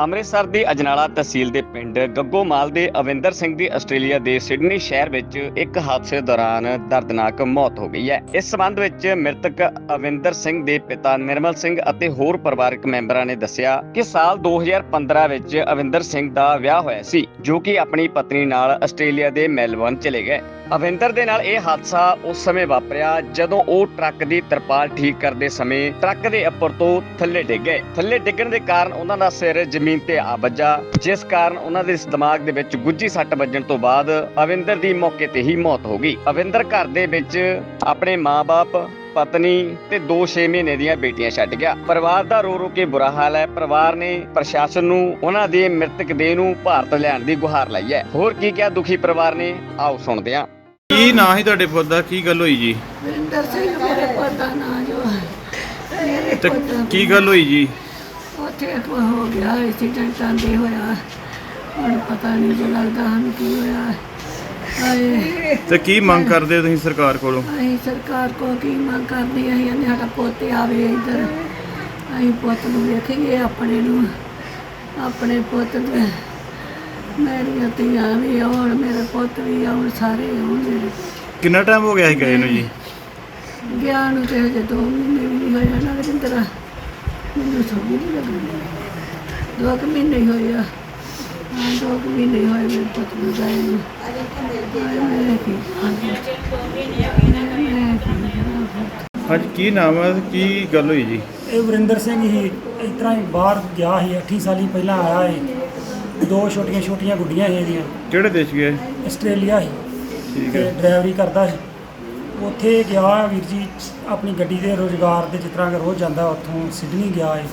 ਅੰਮ੍ਰਿਤਸਰ ਦੀ ਅਜਨਾਲਾ ਤਹਿਸੀਲ ਦੇ ਪਿੰਡ ਗੱਗੋਮਾਲ ਦੇ ਅਵਿੰਦਰ ਸਿੰਘ ਦੀ ਆਸਟ੍ਰੇਲੀਆ ਦੇ ਸਿਡਨੀ ਸ਼ਹਿਰ ਵਿੱਚ ਇੱਕ ਹਾਦਸੇ ਦੌਰਾਨ ਦਰਦਨਾਕ ਮੌਤ ਹੋ ਗਈ ਹੈ। ਇਸ ਸਬੰਧ ਵਿੱਚ ਮ੍ਰਿਤਕ ਅਵਿੰਦਰ ਸਿੰਘ ਦੇ ਪਿਤਾ ਨਿਰਮਲ ਸਿੰਘ ਅਤੇ ਹੋਰ ਪਰਿਵਾਰਕ ਮੈਂਬਰਾਂ ਨੇ ਦੱਸਿਆ ਕਿ ਸਾਲ 2015 ਵਿੱਚ ਅਵਿੰਦਰ ਸਿੰਘ ਦਾ ਵਿਆਹ ਹੋਇਆ ਸੀ, ਜੋ ਕਿ ਆਪਣੀ ਪਤਨੀ ਨਾਲ ਆਸਟ੍ਰੇਲੀਆ ਦੇ ਮੈਲਬੌਰਨ ਚਲੇ ਗਏ। ਅਵਿੰਦਰ ਦੇ ਨਾਲ ਇਹ ਹਾਦਸਾ ਉਸ ਸਮੇਂ ਵਾਪਰਿਆ ਜਦੋਂ ਉਹ ਟਰੱਕ ਦੀ ਤਰਪਾਲ ਠੀਕ ਕਰਦੇ ਸਮੇਂ ਟਰੱਕ ਦੇ ਉੱਪਰ ਤੋਂ ਥੱਲੇ ਡਿੱਗ ਗਏ। ਥੱਲੇ ਡਿੱਗਣ ਦੇ ਕਾਰਨ ਉਹਨਾਂ ਦਾ ਸਿਰ ਜ਼ਮੀਨ ਤੇ ਆ ਵੱਜਾ, ਜਿਸ ਕਾਰਨ ਉਹਨਾਂ ਦੇ ਦਿਮਾਗ ਦੇ ਵਿੱਚ ਗੁੱਜੀ ਸੱਟ ਵੱਜਣ ਤੋਂ ਬਾਅਦ ਅਵਿੰਦਰ ਦੀ ਮੌਕੇ ਤੇ ਹੀ ਮੌਤ ਹੋ ਗਈ। ਅਵਿੰਦਰ ਘਰ ਦੇ ਵਿੱਚ ਆਪਣੇ ਮਾਪੇ ਪਤਨੀ ਤੇ 2-6 ਮਹੀਨੇ ਦੀਆਂ ਬੇਟੀਆਂ ਛੱਡ ਗਿਆ। ਪਰਿਵਾਰ ਦਾ ਰੋ ਰੋ ਕੇ ਬੁਰਾ ਹਾਲ ਹੈ। ਪਰਿਵਾਰ ਨੇ ਪ੍ਰਸ਼ਾਸਨ ਨੂੰ ਉਹਨਾਂ ਦੇ ਮ੍ਰਿਤਕ ਦੇਹ ਨੂੰ ਭਾਰਤ ਲੈਣ ਦੀ ਗੁਹਾਰ ਲਈ ਹੈ। ਹੋਰ ਕੀ ਕਿਹਾ ਦੁਖੀ ਪਰਿਵਾਰ ਨੇ? ਆਓ ਸੁਣਦੇ ਹਾਂ। ਕੀ ਨਾਂ ਸੀ ਤੁਹਾਡੇ ਪੁੱਤ ਦਾ? ਕੀ ਗੱਲ ਹੋਈ ਜੀ? ਵਿੰਦਰ ਸਿੰਘ ਮੇਰੇ ਪੁੱਤ ਦਾ ਨਾਂ ਜੋ ਹੈ। ਮੇਰੇ ਤੇ ਪੁੱਤ ਦਾ ਕੀ ਗੱਲ ਹੋਈ ਜੀ? ਉੱਥੇ ਇੱਕ ਹੋ ਗਿਆ ਐਕਸੀਡੈਂਟ ਆਂਦੇ ਹੋਇਆ। ਹੁਣ ਪਤਾ ਨਹੀਂ ਜੋ ਲੱਗਦਾ ਹਨ ਕੀ ਹੋਇਆ। ਹਾਏ। ਤੇ ਕੀ ਮੰਗ ਕਰਦੇ ਹੋ ਤੁਸੀਂ ਸਰਕਾਰ ਕੋਲੋਂ? ਅਸੀਂ ਸਰਕਾਰ ਕੋ ਕੀ ਮੰਗ ਕਰਨੀ ਹੈ? ਅਸੀਂ ਸਾਡਾ ਪੁੱਤ ਆਵੇ ਇੱਧਰ। ਅਸੀਂ ਪੁੱਤ ਨੂੰ ਵੇਖੀਏ ਆਪਣੇ ਨੂੰ। ਆਪਣੇ ਪੁੱਤ ਦੇ ਮੇਰੀਆਂ ਧੀਆਂ ਵੀ ਆਉਣ ਮੇਰੇ ਪੁੱਤ ਵੀ ਆਉਣ ਸਾਰੇ ਆਉਣ ਮੇਰੇ। ਕਿੰਨਾ ਟਾਈਮ ਹੋ ਗਿਆ ਸੀ ਗਏ ਨੂੰ ਜੀ? ਗਿਆ ਨੂੰ ਤੇ ਹਜੇ ਦੋ ਮਹੀਨੇ ਵੀ ਨਹੀਂ ਹੋਇਆ ਨਾ ਵਿੰਦਰਾ ਮੈਨੂੰ ਸਮਝ ਨਹੀਂ ਲੱਗਦੀ ਦੋ ਕੁ ਮਹੀਨੇ ਹੀ ਹੋਏ ਆ। ਹਾਂ ਦੋ ਕੁ ਮਹੀਨੇ ਹੀ ਹੋਏ ਮੇਰੇ ਪੁੱਤ ਨੂੰ ਗਏ ਨੂੰ। ਹਾਏ ਮੈਂ ਕੀ ਮੈਂ ਕੀ ਕਰਾਂ? ਹਾਂਜੀ ਕੀ ਨਾਮ ਹੈ ਕੀ ਗੱਲ ਹੋਈ ਜੀ? ਇਹ ਵਰਿੰਦਰ ਸਿੰਘ ਹੀ ਇਸ ਤਰ੍ਹਾਂ ਹੀ ਬਾਹਰ ਗਿਆ ਸੀ 8 ਸਾਲੀ ਪਹਿਲਾਂ ਆਇਆ ਸੀ। ਦੋ ਛੋਟੀਆਂ ਛੋਟੀਆਂ ਗੁੱਡੀਆਂ ਸੀ ਇਹਦੀਆਂ। ਕਿਹੜੇ ਦੇਸ਼ ਗਏ? ਆਸਟ੍ਰੇਲੀਆ ਸੀ। ਠੀਕ ਤੇ ਹੈ। ਡਰਾਈਵਰੀ ਕਰਦਾ ਸੀ। ਉੱਥੇ ਗਿਆ ਵੀਰ ਜੀ ਆਪਣੀ ਗੱਡੀ ਦੇ ਰੋਜ਼ਗਾਰ ਦੇ ਜਿਸ ਤਰ੍ਹਾਂ ਕਿ ਰੋਜ਼ ਜਾਂਦਾ ਉੱਥੋਂ ਸਿਡਨੀ ਗਿਆ ਹੈ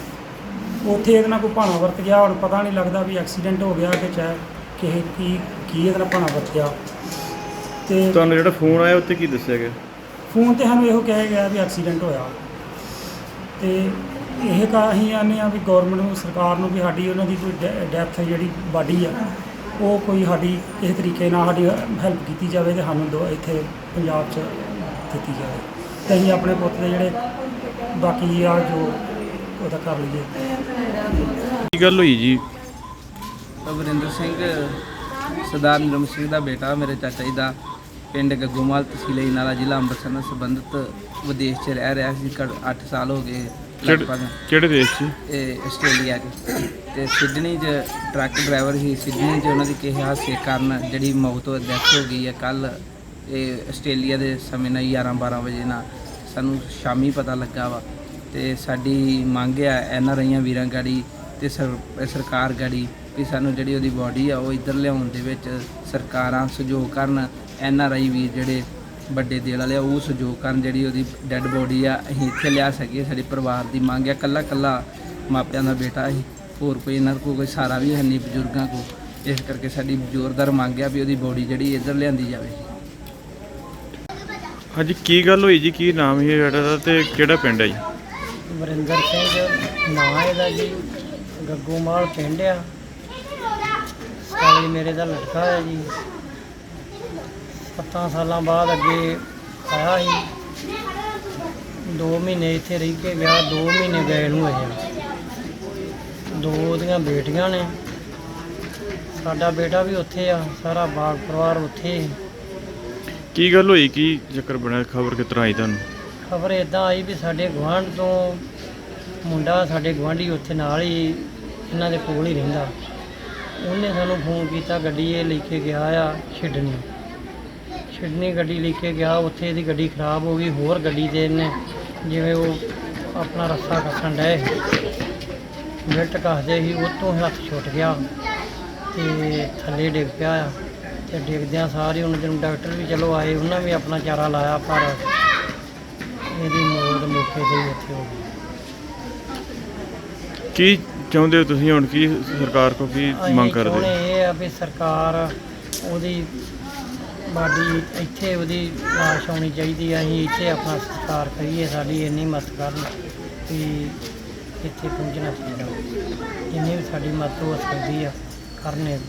ਉੱਥੇ ਇਹਦੇ ਨਾਲ ਕੋਈ ਭਾਣਾ ਵਰਤ ਗਿਆ ਹੁਣ ਪਤਾ ਨਹੀਂ ਲੱਗਦਾ ਵੀ ਐਕਸੀਡੈਂਟ ਹੋ ਗਿਆ ਕਿ ਚਾਹੇ ਕਿਸੇ ਕੀ ਕੀ ਇਹਦੇ ਨਾਲ ਭਾਣਾ ਵਰਤ ਗਿਆ ਤੇ ਤੁਹਾਨੂੰ ਜਿਹੜਾ ਫੋਨ ਆਇਆ ਉੱਤੇ ਕੀ ਦੱਸਿਆ ਗਿਆ? ਫੋਨ ਤੇ ਸਾਨੂੰ ਇਹੋ ਕਿਹਾ ਗਿਆ ਵੀ ਐਕਸੀਡੈਂਟ ਹੋਇਆ। ਤੇ ਇਹ ਕਾ ਅਸੀਂ ਆਨੇ ਆ ਵੀ ਗਵਰਨਮੈਂਟ ਨੂੰ ਸਰਕਾਰ ਨੂੰ ਵੀ ਸਾਡੀ ਉਹਨਾਂ ਦੀ ਕੋਈ ਡੈਥ ਜਿਹੜੀ ਬਾਡੀ ਆ ਉਹ ਕੋਈ ਸਾਡੀ ਇਸ ਤਰੀਕੇ ਨਾਲ ਸਾਡੀ ਹੈਲਪ ਕੀਤੀ ਜਾਵੇ ਤੇ ਸਾਨੂੰ ਦੋ ਇੱਥੇ ਪੰਜਾਬ 'ਚ ਦਿੱਤੀ ਜਾਵੇ। ਤੇ ਅਸੀਂ ਆਪਣੇ ਪੁੱਤ ਦੇ ਜਿਹੜੇ ਬਾਕੀ ਆ ਜੋ ਉਹਦਾ ਕਰ ਲਈਏ। ਕੀ ਗੱਲ ਹੋਈ ਜੀ? ਅਵਰਿੰਦਰ ਸਿੰਘ ਸਰਦਾਰ ਨਿਰਮ ਸਿੰਘ ਦਾ ਬੇਟਾ ਮੇਰੇ ਚਾਚਾ ਜੀ ਦਾ ਪਿੰਡ ਗੱਗੋਮਾਲ ਤਹਿਸੀਲ ਇਨਾਲਾ ਜ਼ਿਲ੍ਹਾ ਅੰਮ੍ਰਿਤਸਰ ਨਾਲ ਸੰਬੰਧਿਤ ਵਿਦੇਸ਼ 'ਚ ਰਹਿ ਰਿਹਾ ਸੀ 8 ਸਾਲ ਹੋ ਗਏ। ਕਿਹੜੇ ਲਗਭਗ। ਕਿਹੜੇ ਦੇਸ਼ 'ਚ ਇਹ ਆਸਟ੍ਰੇਲੀਆ 'ਚ ਤੇ ਸਿਡਨੀ 'ਚ ਟਰੱਕ ਡਰਾਈਵਰ ਸੀ। ਸਿਡਨੀ 'ਚ ਉਹਨਾਂ ਦੀ ਕਿਸੇ ਹਾਦਸੇ ਕਾਰਨ ਜਿਹੜੀ ਮੌਤ ਹੋ ਡੈਥ ਹੋ ਗਈ ਹੈ। ਕੱਲ ਇਹ ਆਸਟ੍ਰੇਲੀਆ ਦੇ ਸਮੇਂ ਨਾਲ 11 12 ਵਜੇ ਨਾਲ ਸਾਨੂੰ ਸ਼ਾਮੀ ਪਤਾ ਲੱਗਾ ਵਾ। ਤੇ ਸਾਡੀ ਮੰਗ ਆ ਐਨ ਆਰ ਆਈਆਂ ਵੀਰਾਂ ਗਾੜੀ ਤੇ ਸਰ- ਸਰਕਾਰ ਗਾੜੀ ਵੀ ਸਾਨੂੰ ਜਿਹੜੀ ਉਹਦੀ ਬਾਡੀ ਆ ਉਹ ਇੱਧਰ ਲਿਆਉਣ ਦੇ ਵਿੱਚ ਸਰਕਾਰਾਂ ਸਹਿਯੋਗ ਕਰਨ। ਐਨ ਆਰ ਆਈ ਵੀਰ ਜਿਹੜੇ ਵੱਡੇ ਦੇਲ ਵਾਲੇ ਆ ਉਹ ਸਹਿਯੋਗ ਕਰਨ ਜਿਹੜੀ ਉਹਦੀ ਡੈੱਡ ਬੋਡੀ ਆ ਅਸੀਂ ਇੱਥੇ ਲਿਆ ਸਕੀਏ ਸਾਡੇ ਪਰਿਵਾਰ ਦੀ ਮੰਗ ਆ ਕੱਲਾ ਕੱਲਾ ਮਾਪਿਆਂ ਦਾ ਬੇਟਾ ਸੀ ਹੋਰ ਕੋਈ ਇਹਨਾਂ ਕੋਲ ਕੋਈ ਸਾਰਾ ਵੀ ਹੈ ਨਹੀਂ ਬਜ਼ੁਰਗਾਂ ਕੋ ਇਸ ਕਰਕੇ ਸਾਡੀ ਜ਼ੋਰਦਾਰ ਮੰਗ ਆ ਵੀ ਉਹਦੀ ਬੋਡੀ ਜਿਹੜੀ ਇੱਧਰ ਲਿਆਂਦੀ ਜਾਵੇ। ਹਾਂਜੀ ਕੀ ਗੱਲ ਹੋਈ ਜੀ? ਕੀ ਨਾਮ ਸੀ ਜਿਹੜਾ ਦਾ ਤੇ ਕਿਹੜਾ ਪਿੰਡ ਹੈ ਜੀ? ਵਰਿੰਦਰ ਸਿੰਘ ਨਾਂ ਇਹਦਾ ਜੀ ਗੱਗੂਮਾਲ ਪਿੰਡ ਆ। ਸਾਲੀ ਮੇਰੇ ਦਾ ਲੜਕਾ ਹੈ ਜੀ। ਸੱਤਾਂ ਸਾਲਾਂ ਬਾਅਦ ਅੱਗੇ ਆਇਆ ਸੀ। 2 ਮਹੀਨੇ ਇੱਥੇ ਰਹਿ ਕੇ ਗਿਆ 2 ਮਹੀਨੇ ਗਏ ਨੂੰ ਹੋਏ ਆ ਦੋ ਉਹਦੀਆਂ ਬੇਟੀਆਂ ਨੇ। ਸਾਡਾ ਬੇਟਾ ਵੀ ਉੱਥੇ ਆ ਸਾਰਾ ਬਾਗ ਪਰਿਵਾਰ ਉੱਥੇ ਕੀ ਗੱਲ ਹੋਈ? ਕੀ ਚੱਕਰ ਬਣਿਆ? ਖਬਰ ਕਿਸ ਤਰ੍ਹਾਂ ਆਈ ਤੁਹਾਨੂੰ? ਖਬਰ ਇਦਾਂ ਆਈ ਵੀ ਸਾਡੇ ਗੁਆਂਢ ਤੋਂ ਮੁੰਡਾ ਸਾਡੇ ਗੁਆਂਢੀ ਉੱਥੇ ਨਾਲ ਹੀ ਇਹਨਾਂ ਦੇ ਕੋਲ ਹੀ ਰਹਿੰਦਾ। ਉਹਨੇ ਸਾਨੂੰ ਫੋਨ ਕੀਤਾ ਗੱਡੀ ਇਹ ਲੈ ਕੇ ਗਿਆ ਆ ਛਿੜਨੀ ਛਿੜਨੀ ਗੱਡੀ ਲੈ ਕੇ ਗਿਆ ਉੱਥੇ ਇਹਦੀ ਗੱਡੀ ਖਰਾਬ ਹੋ ਗਈ ਹੋਰ ਗੱਡੀ ਤੇ ਇਹਨੇ ਜਿਵੇਂ ਉਹ ਆਪਣਾ ਰੱਸਾ ਕੱਸਣ ਡਏ ਮਿਲਟ ਕੱਸਦੇ ਸੀ ਉਹ ਤੋਂ ਹੱਥ ਛੁੱਟ ਗਿਆ ਤੇ ਥੱਲੇ ਡਿੱਗ ਪਿਆ ਆ ਤੇ ਡਿੱਗਦਿਆਂ ਸਾਰੇ ਉਹਨਾਂ ਦਿਨ ਡਾਕਟਰ ਵੀ ਚਲੋ ਆਏ ਉਹਨਾਂ ਵੀ ਆਪਣਾ ਚਾਰਾ ਲਾਇਆ ਪਰ ਇਹਦੀ ਮੌਤ ਮੌਕੇ ਤੇ ਹੀ ਇੱਥੇ ਹੋ ਗਈ। ਕੀ ਚਾਹੁੰਦੇ ਹੋ ਤੁਸੀਂ ਹੁਣ? ਕੀ ਸਰਕਾਰ ਕੋਲ ਕੀ ਅਸੀਂ ਮੰਗ ਕਰਦੇ? ਹੋ? ਇਹ ਆ ਵੀ ਸਰਕਾਰ ਉਹਦੀ ਬਾਡੀ ਇੱਥੇ ਉਹਦੀ ਲਾਸ਼ ਆਉਣੀ ਚਾਹੀਦੀ ਆ, ਅਸੀਂ ਇੱਥੇ ਆਪਣਾ ਸਤਿਕਾਰ ਕਰੀਏ, ਸਾਡੀ ਇੰਨੀ ਮਦਦ ਕਰਨ ਵੀ ਇੱਥੇ ਪਹੁੰਚਣਾ ਚਾਹੀਦਾ। ਜਿੰਨੀ ਵੀ ਸਾਡੀ ਮਦਦ ਹੋ ਸਕਦੀ ਆ, ਕਰਨੇ।